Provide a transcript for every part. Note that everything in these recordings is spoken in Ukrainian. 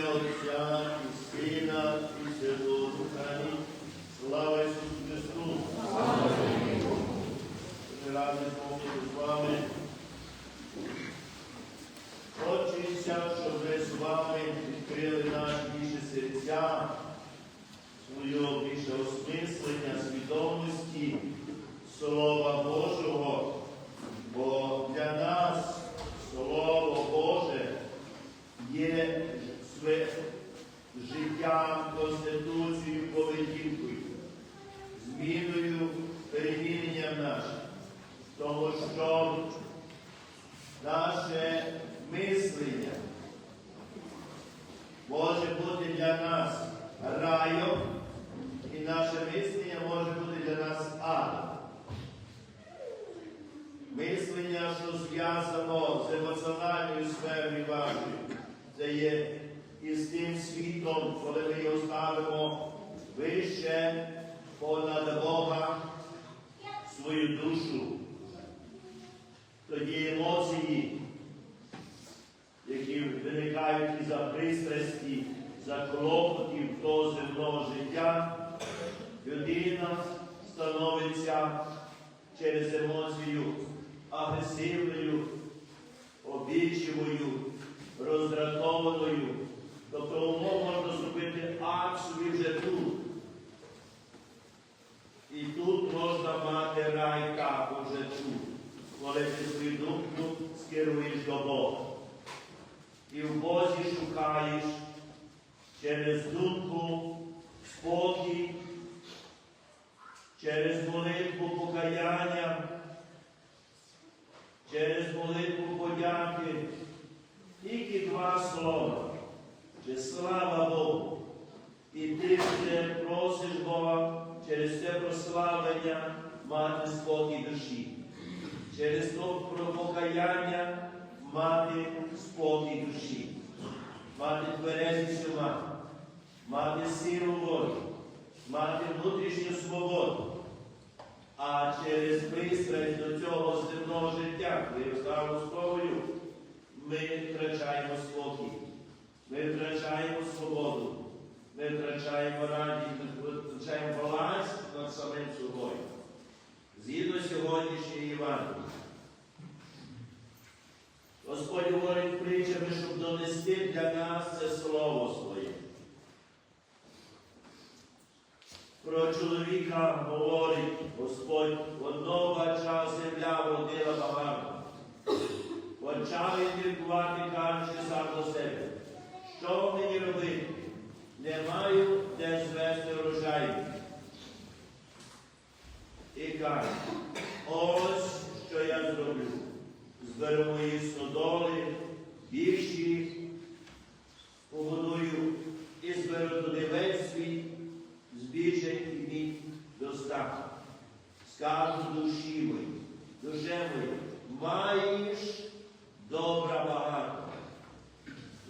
Отця і Сина і Святого Духа. Слава Ісусу Христу! Ми раді з вами. Хочеться, щоб ви з вами відкрили наші серця, своє більше осмислення, свідомості Слова Божого, бо для нас Слово Боже є све- життям, конституцією, поведінкою, зміною, переміненням нашим, тому що наше мислення може бути для нас раєм, і наше мислення може бути для нас адом. Мислення, що зв'язано з емоціональною сферою вашою, це є із тим світом, коли ми його ставимо вище понад Бога свою душу. Тоді емоції, які виникають із за пристрасті, за клопотів того земного життя, людина становиться через емоцію агресивною, обічливою, роздратованою. Тобто умов можна зробити собі вже тут. І тут можна мати рай також вже тут, коли ти свою думку скеруєш до Бога. І в Бозі шукаєш через думку спокій, через молитву покаяння, через молитву подяки. Тільки два слова. Чи слава Богу. І ти вже просиш Бога через це прославлення мати спокій душі. Через то покаяння мати спокій душі, мати тверезість ума, мати силу волі, мати внутрішню свободу. А через пристрасть до цього земного життя, коли ставлю словою, ми втрачаємо спокій, ми втрачаємо свободу, ми втрачаємо радість, ми втрачаємо баланс над самим собою. Згідно сьогоднішньої Євангелії. Господь говорить притчами, щоб донести для нас це слово своє. Про чоловіка говорить Господь, одного часу земля родила багато. Почав міркувати, кажучи сам до себе. Що мені робити? Не маю де звести урожай. І каже, ось що я зроблю. Зберу мої стодоли, більші, погодую і зберу туди весь збільшень і мій достаток. Скажу душі мої, душе мої, маєш добра багато,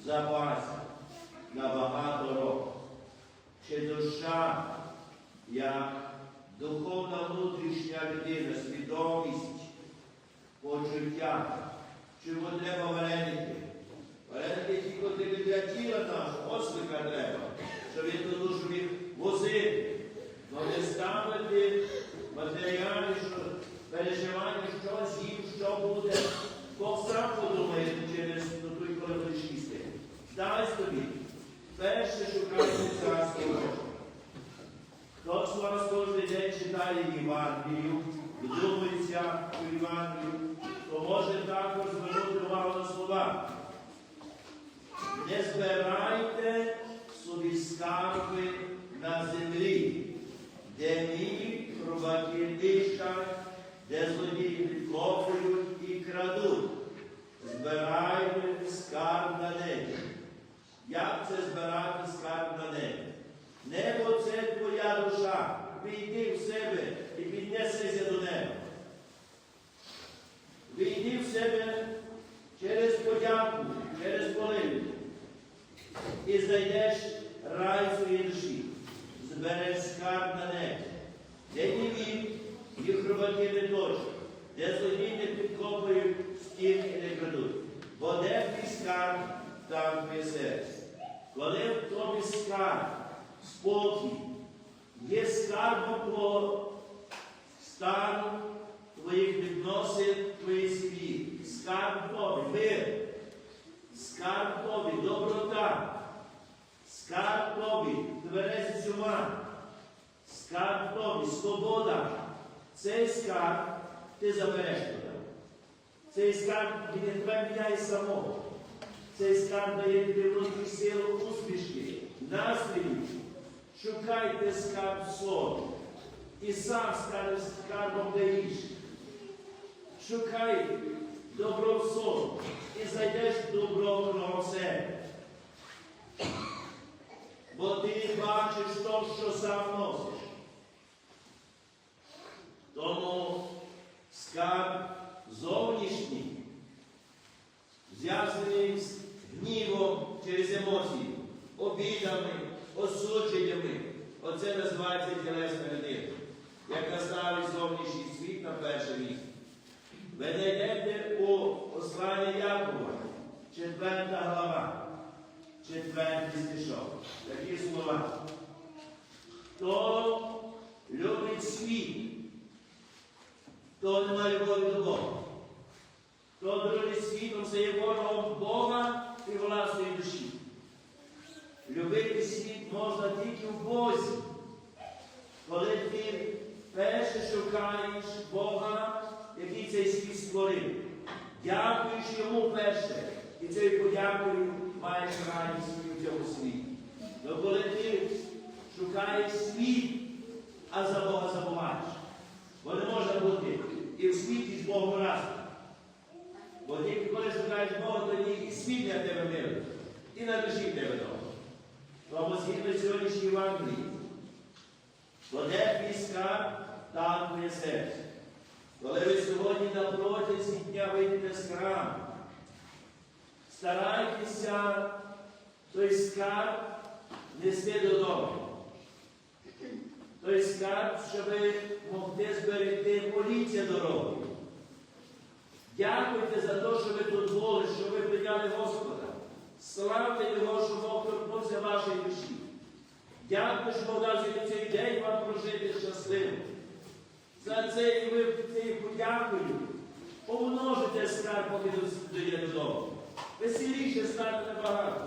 запас на багато років. Чи душа, як духовна внутрішня людина, свідомість, почуття, чому треба вареники? Вареники тільки для тіла нашого, ослика треба, щоб він душу міг возити. Но не ставити матеріалі, що переживання, що з'їм, що буде. Бог сам подумає через той, їсти. Дасть тобі. Перше шукайте царство Боже. Хто з вас кожен день читає Євангелію, вдумується у Євангелію, то може також звернути увагу на слова. Не збирайте собі скарби на землі, де мій пробаки дишать, де злодії підкопують і крадуть. Збирайте скарб на небі. Як це збирати скарб на небі? Небо це твоя душа. Війди в себе і піднесися до неба. Війди в себе через подяку, через молитву. І зайдеш рай своєї душі. Збереш скарб на небі. Де ні він, ні хробаки не точать, де злодії не підкопують, стін і не крадуть. Бо де твій скарб, там твій серце. коли в тобі скарб, спокій, є скарбом по стану твоїх відносин, твоїх сім'ї, скарб тобі, мир, скарб тобі, доброта, скарб тобі, тверезість ума, скарб тобі, свобода. Цей скарб ти забереш туди. Цей скарб не тебе міняє самого. Цей скарб дає внутрішню силу успішки, настрій. Шукайте скарб в. І сам скарб скарбом даєш. Шукай добро в собі. І знайдеш добро в себе. Бо ти бачиш то, що сам носиш. Тому скарб зовнішній, зв'язаний з гнівом через емоції, обідами, осудженнями. Оце називається тілесна людина, яка ставить зовнішній світ на перше місце. Ви знайдете у посланні Якова, четверта глава, четвертий стишок. Такі слова. Хто любить світ, хто не має любові до Бога. Хто дружить світом стає ворогом Бога і власної душі. Любити світ можна тільки в Бозі, коли ти перше шукаєш Бога, який цей світ створив. Дякуєш йому перше. І цією подякою маєш радість в цьому світі. Но коли ти шукаєш світ, а за Бога забуваєш. Бо не може бути і в світі з Богом разом. Бо тільки коли шукаєш Бога, тоді і світ для тебе милий, і на душі в тебе добре. Тому згідно сьогоднішній Євангелії, бо де твій скарб, там серце. Коли ви сьогодні на протязі дня вийдете з храму, старайтеся той скарб нести додому. Той скарб, щоб могли зберегти поліція дороги. Дякуйте за те, що ви тут були, що ви прийняли Господа. Славте Його, що Бог вашої душі. Дякую, що Бог цей день вам прожити щасливо. За це і ви цією подякою помножите скарб, поки дойде додому. Веселіше стане набагато.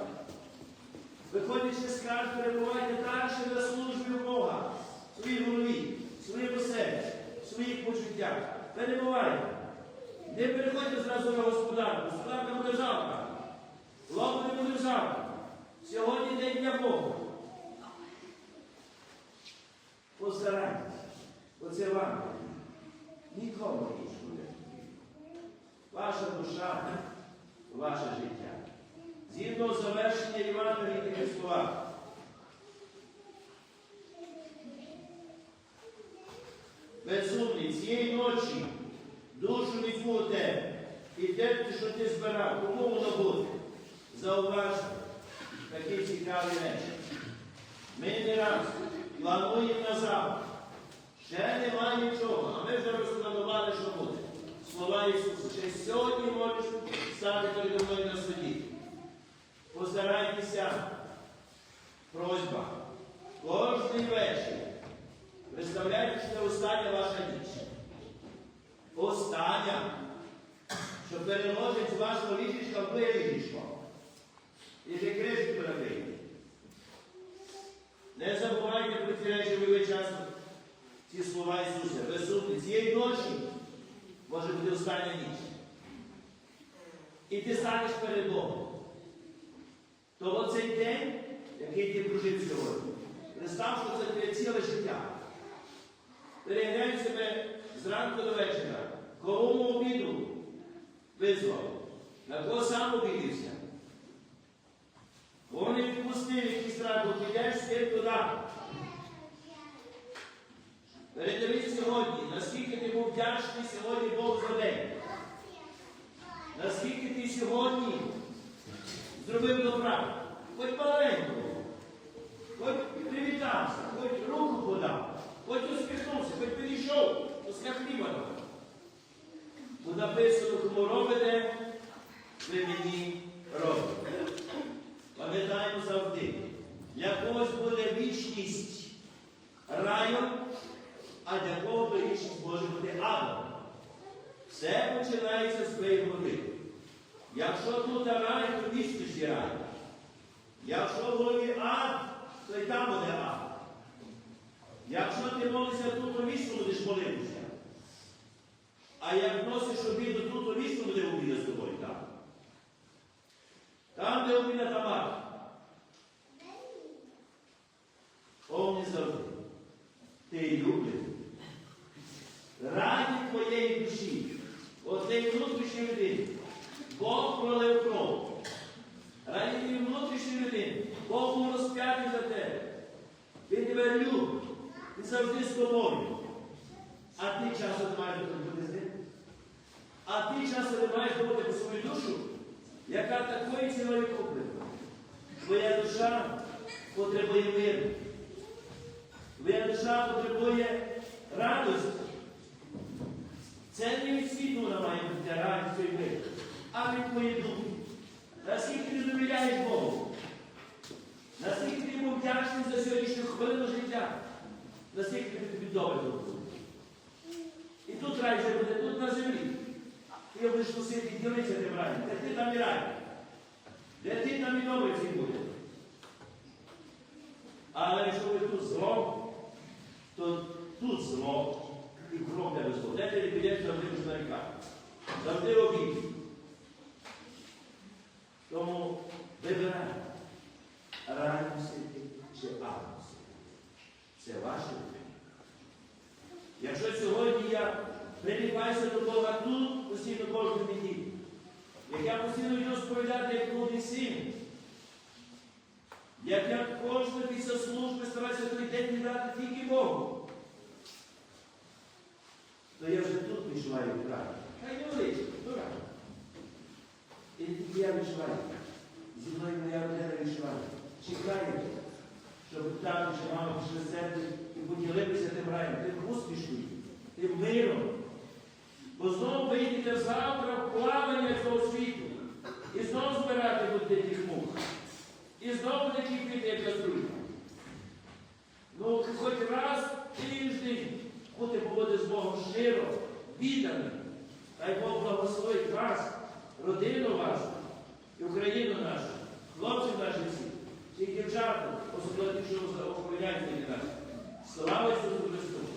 Виходячи з скарб, перебувайте далі на службі у Бога, в своїй голові, в своєму серці, в своїх почуттях. Перебувайте. Не переходьте зразу на господарку. Господарка буде завтра. Не буде завтра. Сьогодні день для Бога. Постарайтесь. Оце вам. Нікому не буде. Ваша душа, ваше життя. Згідно завершення Євангелії такі слова. Безумний, цієї ночі душу тебе. І те, що ти збирав, кому воно буде? Зауваж такі цікаві речі. Ми не раз плануємо на завтра. Ще немає нічого, а ми вже розпланували, що буде. Слова Ісуса. Ще сьогодні можеш стати передо мною на суді. Постарайтеся, просьба, кожний вечір. Що це остання ваша ніч. Остання, що переложить з вашого ліжечка в ліжечко. І кришку набийте. Не забувайте про ці речі, ви ви ці слова Ісуса. Безумні. Цієї ночі може бути остання ніч. І ти станеш перед Богом. То оцей день, який ти прожив сьогодні, представ, що це твоє ціле життя. Переглянь себе зранку до вечора, кому обіду визвав, на кого сам обідився. Кого не відпустив, який страх, бо підеш з тим туди. Передивись сьогодні, наскільки ти був вдячний сьогодні Бог за день. Наскільки ти сьогодні зробив добра, хоч маленько, хоч привітався, хоч руку подав, хоч усміхнувся, хоч підійшов, дав. Бо написано, кому робите, ви мені робите. Пам'ятаємо завжди, для когось буде вічність раєм, а для кого вічність може бути адом. Все починається з твоєї голови. Якщо тут рай, то вічність є рай. Якщо в голові ад, то й там буде ад. Якщо ти молишся тут, то вічно будеш молитися. А як носиш обіду тут, то вічно буде обіда з тобою там. Там, де обіда тамар. Помни завжди. Ти любиш. Раді твоєї душі. Оцей внутрішній людини. Бог пролив кров. Раді твоєї внутрішньої людини. Бог був розп'ятий за тебе. Він тебе любить. Він тобою. А ти часом не маєш бути з ним. А ти часом не маєш бути про свою душу, яка такої ціною куплена. Твоя душа потребує миру. Твоя душа потребує радості. Це не від світу вона має бути радість і мир, а від твоєї душі. Наскільки ти довіряєш Богу, наскільки ти був вдячний за сьогоднішню хвилину життя, наскільки ти добре було. І тут рай буде, тут на землі. Ти будеш носити ділитися тим раєм. Де ти там і рай. Де ти там і добре всі буде. Але якщо ви тут зло, то тут зло і кров тебе зло. Де ти не підеш, завжди будеш нарікати. Завжди обід. Тому вибирай, рай носити чи ад носити. Це ваше вибір. Якщо сьогодні я приліпаюся до Бога тут, постійно кожен дні, як я сповідати, як блудний син, як я кожну після служби стараюся той день віддати тільки Богу, то я вже тут відчуваю край. Хай не величко, дура. І тільки я відчуваю. Зі мною моя родина відчуває. Чекаю, щоб тато чи мама пішли церкви і поділилися тим раєм, тим успішним, тим миром. Бо знову вийдете завтра в плавання цього світу. Будете мух. І знову такі піти, як казують. Ну, хоч раз тиждень бути поводи з Богом щиро, відданим. Хай Бог благословить вас, родину вашу і Україну нашу, хлопців наших всіх, всіх дівчат, особливо ті, що охороняють нас. Слава Ісусу Христу!